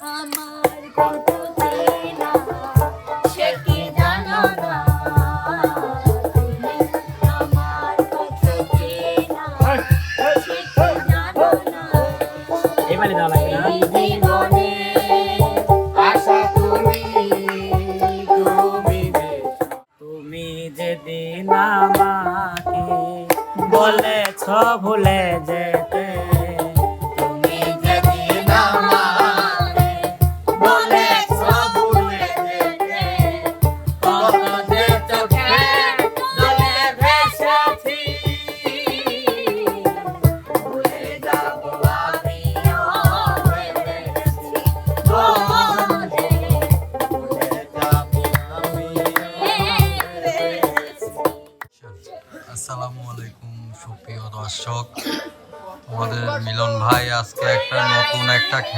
আমার কত চেনা সে কি জানো না? আমার কত চেনা সে কি জানো না? এবারে লাগবে না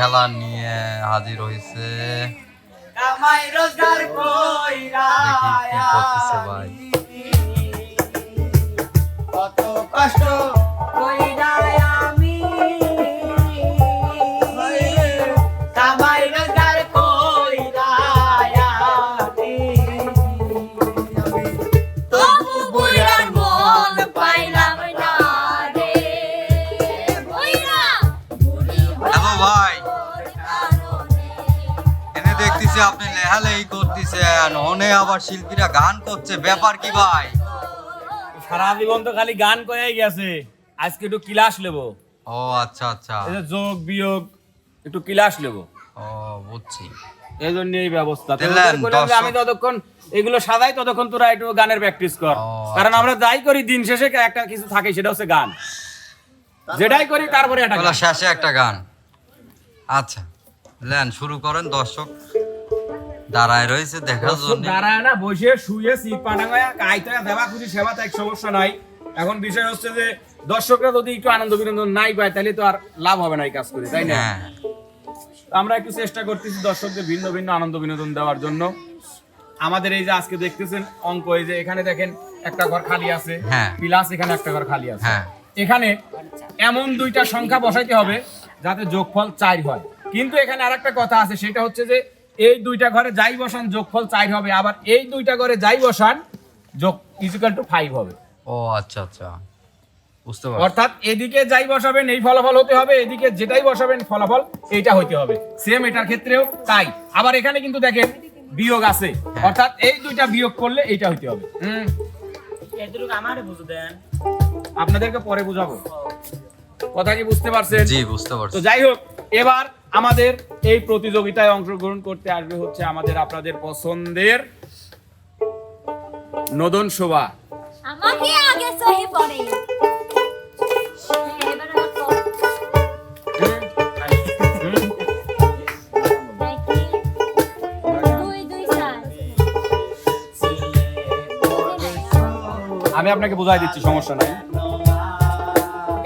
খেলা নিয়ে হাজির হয়েছে লেহালেহি করতেছেন। অনে আবার শিল্পীরা গান করছে ব্যাপার কি ভাই? সারা জীবন তো খালি গান করে গেছে। আজকে একটু ক্লাস নেব। ও আচ্ছা আচ্ছা। যোগ বিয়োগ একটু ক্লাস নেব। ও বুঝছি। এই জন্য এই ব্যবস্থা আমি- ততক্ষণ এগুলো সাজাই ততক্ষণ তোরা একটু গানের প্র্যাকটিস কর। কারণ আচ্ছা। আমরা যাই করি দিন শেষে একটা কিছু থাকে সেটা হচ্ছে গান। যেটাই করি তারপরে একটা শেষে একটা গান। আচ্ছা লেন শুরু করেন দর্শক। দাঁড়ায় রয়েছে দেখার জন্য। দাঁড়ায় না বসে শুয়ে সিট কাইতে দেওয়া খুশি সেবা তাই সমস্যা নাই এখন বিষয় হচ্ছে যে দর্শকরা যদি একটু আনন্দ বিনোদন নাই পায় তাহলে তো আর লাভ হবে না এই কাজ করে তাই না? হ্যাঁ। আমরা একটু চেষ্টা করতেছি দর্শকদের ভিন্ন ভিন্ন আনন্দ বিনোদন দেওয়ার জন্য। আমাদের এই যে আজকে দেখতেছেন অঙ্ক এই যে এখানে দেখেন একটা ঘর খালি আছে হ্যাঁ। প্লাস এখানে একটা ঘর খালি আছে। হ্যাঁ। এখানে এমন দুইটা সংখ্যা বসাইতে হবে যাতে যোগফল চার হয়। কিন্তু এখানে আরেকটা কথা আছে সেটা হচ্ছে যে এই দুইটা ঘরে যাই বসান যোগফল চার হবে। আবার এই দুইটা ঘরে যাই বসান যোগ ইজিক্যাল টু ফাইভ হবে। ও আচ্ছা আচ্ছা। বুঝতে পারছি। অর্থাৎ এদিকে যাই বসাবেন এই ফলাফল হতে হবে এদিকে যেটাই বসাবেন ফলাফল এইটা হইতে হবে। সেম এটার ক্ষেত্রেও তাই। আবার এখানে কিন্তু দেখেন বিয়োগ আছে। অর্থাৎ এই দুইটা বিয়োগ করলে এইটা হইতে হবে। হুম, এতটুকু আমারে বুঝে দেন। আপনাদেরকে পরে বুঝাবো। কথা কি বুঝতে পারছেন? জি বুঝতে পারছি। তো যাই হোক এবার আমাদের এই প্রতিযোগিতায় অংশগ্রহণ করতে আসবে হচ্ছে আমাদের আপনাদের পছন্দের নদন শোভা। আমাকে আগে সহি পড়ে। চার। আমি আপনাকে বুঝাই দিচ্ছি সমস্যা নাই।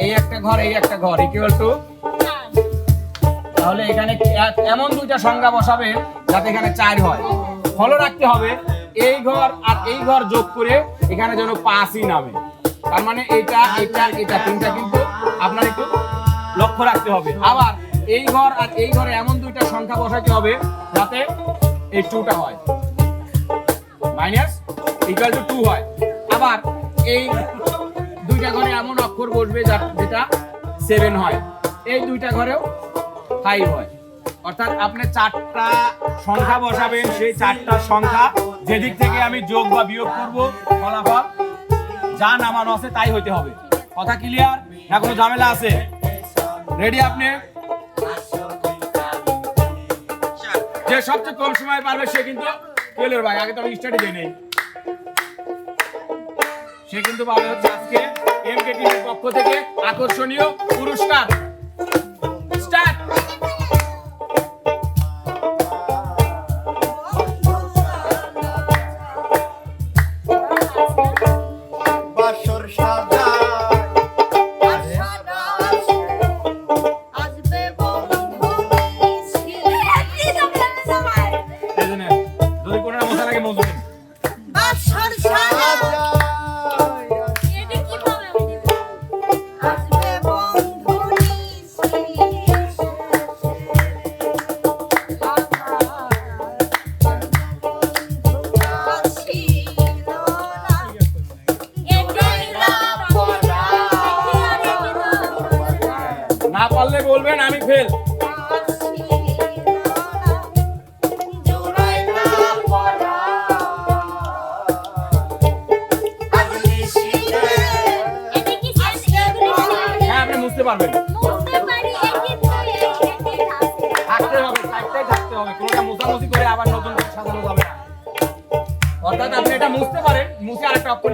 এই একটা ঘর এই একটা ঘর ইকুয়াল টু তাহলে এখানে এমন দুইটা সংখ্যা বসাবে যাতে এখানে চার হয়। ফলো রাখতে হবে, এই ঘর আর এই ঘর যোগ করে এখানে যেন পাঁচই নামে। তার মানে এইটা এটা এটা তিনটা কিন্তু আপনার একটু লক্ষ্য রাখতে হবে। আবার এই ঘর আর এই ঘরে এমন দুইটা সংখ্যা বসাইতে হবে যাতে এই টুটা হয়। মাইনাস ইকুয়াল টু টু হয়। আবার এই দুইটা ঘরে এমন অক্ষর বসবে যেটা সেভেন হয়। এই দুইটা ঘরেও ফাইভ হয়। অর্থাৎ আপনি চারটা সংখ্যা বসাবেন, সেই চারটা সংখ্যা যেদিক থেকে আমি যোগ বা বিয়োগ করব, ফলাফল, যা নামানো আছে তাই হইতে হবে। কথা ক্লিয়ার না কোনো ঝামেলা আছে? রেডি আপনি? যে সবচেয়ে কম সময় পারবে সে কিন্তু কেলের ভাই, আগে তো আমি স্টাডি দিই নেই। সে কিন্তু পাবে হচ্ছে আজকে এমকে টিভির পক্ষ থেকে আকর্ষণীয় পুরস্কার।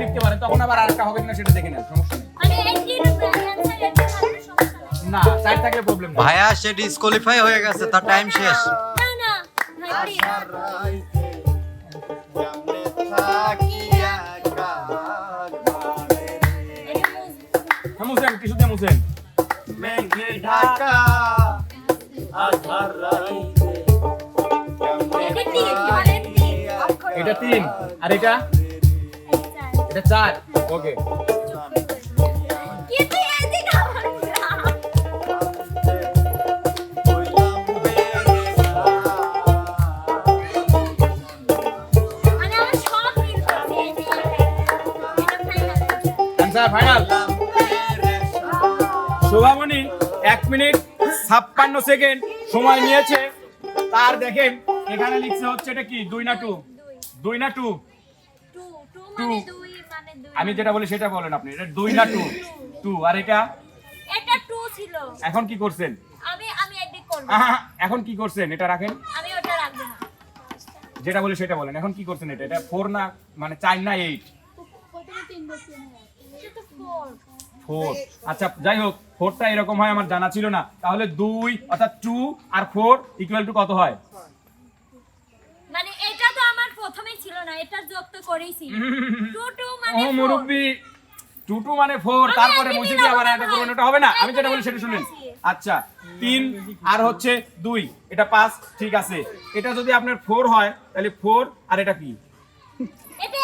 লিখতে পারেন তখন আবার আরেকটা হবে কিনা সেটা দেখে নেন সমস্যা নেই মানে। না সাইড থাকলে প্রবলেম ভাইয়া সে ডিসকোয়ালিফাই হয়ে গেছে তার টাইম শেষ না না ভাই please। আশার রাইতে কেমনে থাকি একা ঘরে রে। এটা মুছ- মুছেন টিস্যু দিয়ে মুছেন মেঘে ঢাকা আধার রাইতে এটা তিন, আর এটা চার। এটা চার। ওকে। মানে ফাইনাল শোভামণি এক মিনিট ছাপ্পান্ন সেকেন্ড সময় নিয়েছে। তার দেখেন এখানে লিখছে হচ্ছে এটা কি? দুই না টু দুই না টু মানে মানে দুই। আমি যেটা বলি সেটা বলেন আপনি। এটা দুই না টু টু আর এটা? এটা two ছিল। এখন কি করছেন? আমি আমি edit করব। এখন কি করছেন? এটা রাখেন। আমি ওটা রাখব না। যেটা বলি সেটা বলেন। এখন কি করছেন এটা? এটা ফোর না মানে চার না এইট। ফোর আচ্ছা যাই হোক ফোরটা এরকম হয় আমার জানা ছিল না। তাহলে দুই অর্থাৎ টু আর ফোর ইকুয়াল টু কত হয় মানে এটা তো আমার প্রথমেই ছিল না এটার যোগ তো করেইছি টু টু মানে ও। মুরব্বি টু টু মানে ফোর তারপরে একদিনই মুছে দিয়ে আবার না করুন। ওটা হবে না আমি যেটা বলি সেটা শুনেন। আচ্ছা তিন আর হচ্ছে দুই এটা পাঁচ ঠিক আছে এটা যদি আপনার ফোর হয় তাহলে ফোর আর এটা কি এটা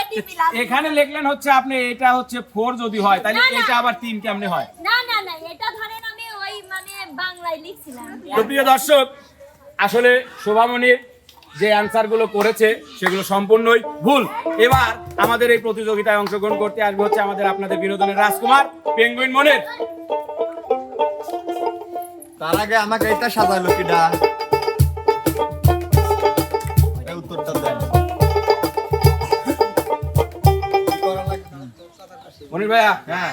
এটি। এখানে লিখলেন হচ্ছে আপনি এটা হচ্ছে ফোর যদি হয় তাহলে। এটা আবার তিন কেমনে হয় না না না এটা ধরেন আমি ওই মানে বাংলায় লিখছিলাম প্রিয় দর্শক আসলে শোভামণির যে অ্যান্সারগুলো করেছে সেগুলো সম্পূর্ণই ভুল। এবার আমাদের এই প্রতিযোগিতায় অংশগ্রহণ করতে আসবে হচ্ছে আমাদের আপনাদের বিনোদনের রাজকুমার পেঙ্গুইন মনের। তার আগে আমাকে এটা সাজাইলো কিডা। উত্তরটা দেন? মনির ভাইয়া হ্যাঁ।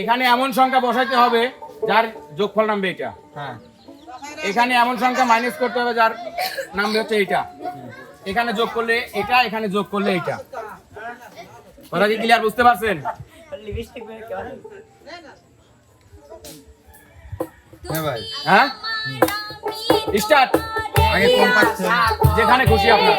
এখানে এমন সংখ্যা বসাইতে হবে যার যোগফল নামবে এটা। হ্যাঁ। এখানে এমন সংখ্যা মাইনাস করতে হবে যার নামবে হচ্ছে এইটা। এখানে যোগ করলে এটা এখানে যোগ করলে এটা কথা কি ক্লিয়ার বুঝতে পারছেন? হ্যাঁ ভাই। হ্যাঁ? স্টার্ট আগে কোন পাচ্ছেন যেখানে খুশি আপনার।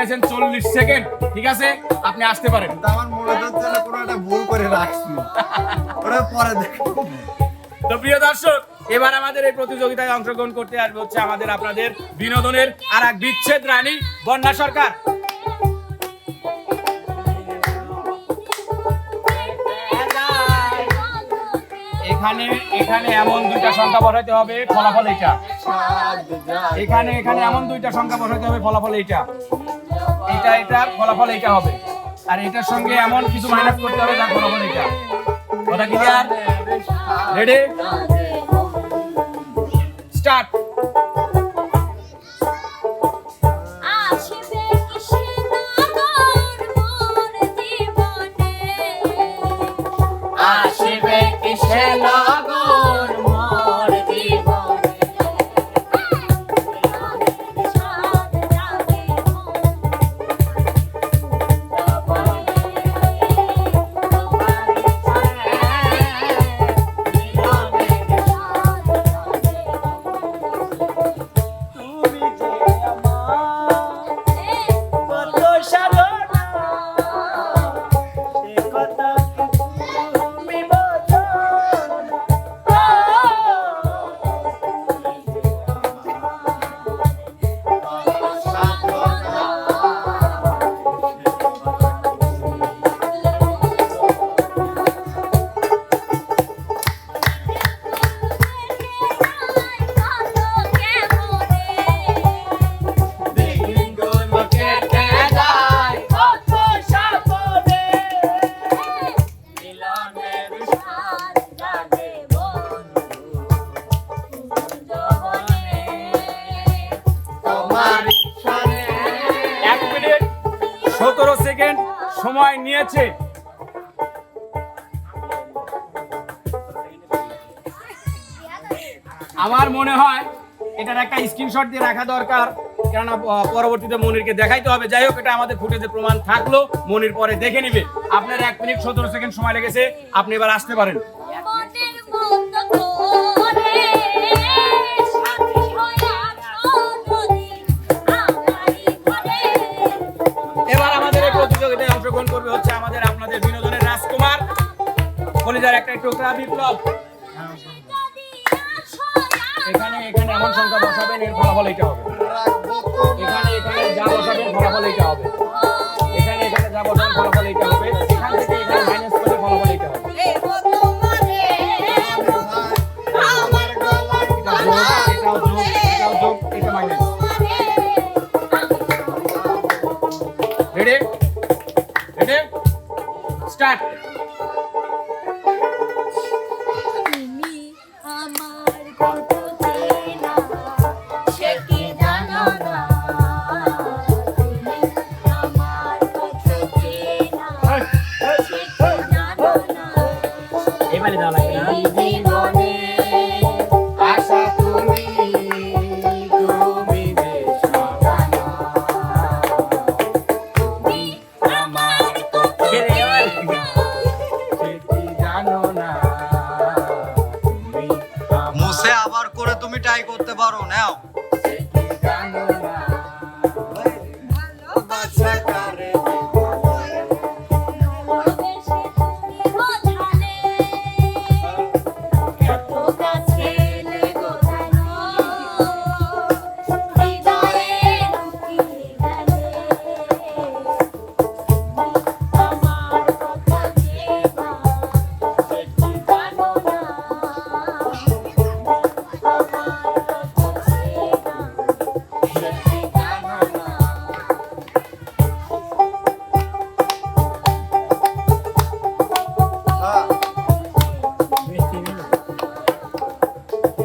নিয়েছেন চল্লিশ সেকেন্ড ঠিক আছে? আপনি আসতে পারেন। আমার মনে হচ্ছে কোনো একটা ভুল করে রাখছি। ওটা পরে দেখো তো প্রিয় দর্শক এবার আমাদের এই প্রতিযোগিতায় অংশগ্রহণ করতে আসবে হচ্ছে আমাদের আপনাদের বিনোদনের আর এক বিচ্ছেদ রানী বন্যা সরকার। এখানে এখানে এমন দুইটা সংখ্যা বসাইতে হবে ফলাফল এইটা। এখানে এখানে এমন দুইটা সংখ্যা বসাইতে হবে ফলাফল এইটা। এটা এটা ফলাফল এটা হবে। আর এটার সঙ্গে এমন কিছু মাইনাস করতে হবে, যার ফলাফল এটা কথা কি স্টার্ট স্ক্রিনশট দিয়ে রাখা দরকার। কেননা পরবর্তীতে মনিরকে দেখাইতে হবে। যাই হোক এটা আমাদের ফুটেজে প্রমাণ থাকল। মনির পরে দেখে নিবে। আপনার এক মিনিট সতেরো সেকেন্ড সময় লেগেছে। আপনি এবার আসতে পারেন। মনের মতো করে সাথী আছো যদি আমারই ঘরে। এবার আমাদের এই প্রতিযোগিতায় অংশগ্রহণ করবে হচ্ছে আমাদের আপনাদের বিনোদনের রাজকুমার। কলিজার একটা টুকরা বিপ্লব। এখানে এখানে এমন সংখ্যা বসাবেন এর ফলাফল এটা হবে। এখানে এখানে যা বসাবেন ফলাফল এটা হবে। এখানে এখানে যা বসাবেন ফলাফল এটা হবে। এখান থেকে এখানে মাইনাস করে ফলাফল এটা হবে। আমার গলায় এটা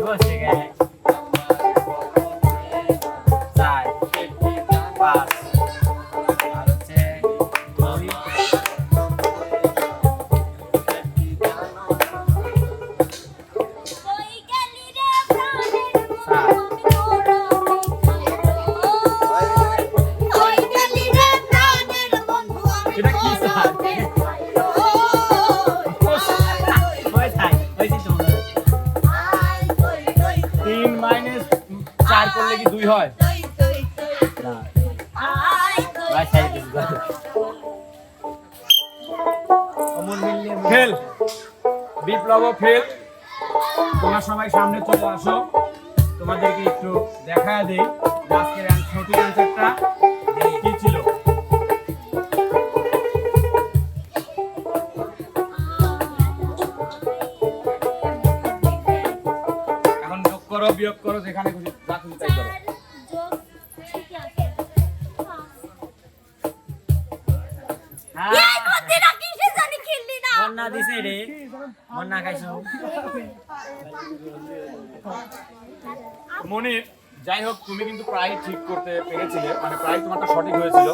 কি বলছে বিপ্লব ফেল। তোমরা সবাই সামনে চলে আসো। তোমাদেরকে একটু দেখা দেই আজকের সঠিক কি ছিল। এখন যোগ করো, বিয়োগ করো, যেখানে খুশি, যা খুশি তাই করো। বন্যা দিছে রে। বন্যা খাইছো? মনির যাই হোক তুমি কিন্তু প্রায় ঠিক করতে পেরেছিলে। মানে প্রায় তোমারটা সঠিক হয়েছিল।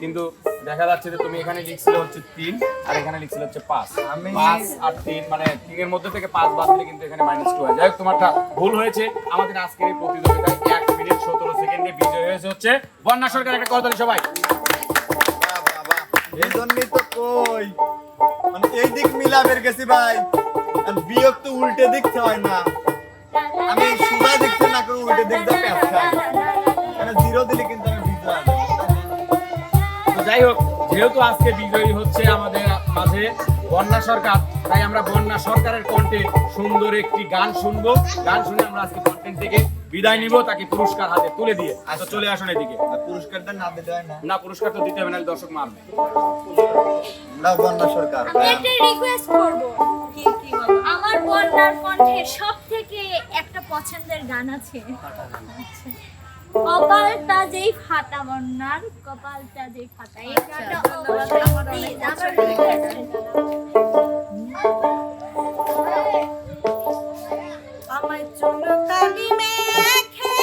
কিন্তু দেখা যাচ্ছে যে তুমি এখানে লিখছিলে হচ্ছে তিন আর এখানে লিখছিলে হচ্ছে পাঁচ। আমি- পাঁচ আর তিন মানে তিনের মধ্যে থেকে পাঁচ বাদ দিলে কিন্তু এখানে মাইনাস টু হয়। যাই হোক তোমারটা ভুল হয়েছে। আমাদের আজকের এই প্রতিযোগিতায় এক মিনিট সতেরো সেকেন্ডে বিজয় হয়েছে হচ্ছে বন্যা সরকার একটা কথা সবাই। বাহ, বাহ, বাহ। এই জন্যই তো কই। মানে এই দিক মিলাবের গেছি ভাই। বিয়োগ তো উল্টে দিকতে হয় না। আমি সুদা দেখতে না করে উল্টে দিক দিয়ে খাই মানে জিরো দিলে কিন্তু আমি বিজয়। যাই হোক, যেহেতু আজকে বিজয়ী হচ্ছে আমাদের মাঝে বন্যা সরকার, তাই আমরা বন্যা সরকারের কণ্ঠে সুন্দর একটি গান শুনব। গান শুনে আমরা আজকে কন্টেন্ট থেকে বিদায় নিব তাকে পুরস্কার হাতে তুলে দিয়ে। তো চলে আসুন এদিকে। পুরস্কারটা না দিতে হয় না। না পুরস্কার তো দিতে হবে না দর্শক মারবে। না বন্যা সরকার। আমি একটা রিকোয়েস্ট করব। আমার বন্যার কণ্ঠে সব থেকে একটা পছন্দের গান আছে। আচ্ছা। কপালটা যেই ফাটা বন্যার কপালটা যেই ফাটা। এই গানটা আমার request ছোট কালি মেখে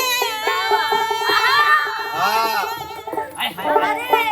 সমাজে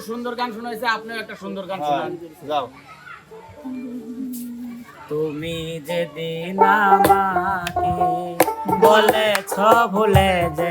সুন্দর গান শোনাইছে আপনিও একটা সুন্দর গান হ্যাঁ, শোনান। যাও। তুমি যেদিন আমাকে বলেছ ভুলে যে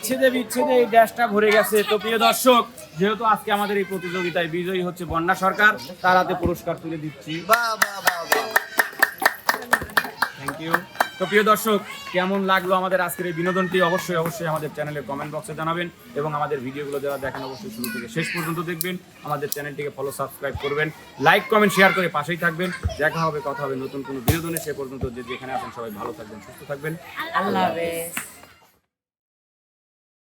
বিচ্ছেদে বিচ্ছেদে এই ড্যাশটা ভরে গেছে। তো প্রিয় দর্শক যেহেতু আজকে আমাদের এই প্রতিযোগিতায় বিজয়ী হচ্ছে বন্যা সরকার তার হাতে পুরস্কার তুলে দিচ্ছি। থ্যাংক ইউ তো প্রিয় দর্শক কেমন লাগল আমাদের আজকের এই বিনোদনটি? অবশ্যই অবশ্যই আমাদের চ্যানেলের কমেন্ট বক্সে জানাবেন এবং আমাদের ভিডিওগুলো যারা দেখেন অবশ্যই শুরু থেকে শেষ পর্যন্ত দেখবেন। আমাদের চ্যানেলটিকে ফলো সাবস্ক্রাইব করবেন। লাইক কমেন্ট শেয়ার করে পাশেই থাকবেন। দেখা হবে কথা হবে নতুন কোনো বিনোদনে। সে পর্যন্ত যে যেখানে আছেন সবাই ভালো থাকবেন সুস্থ থাকবেন। আল্লাহ হাফেজ।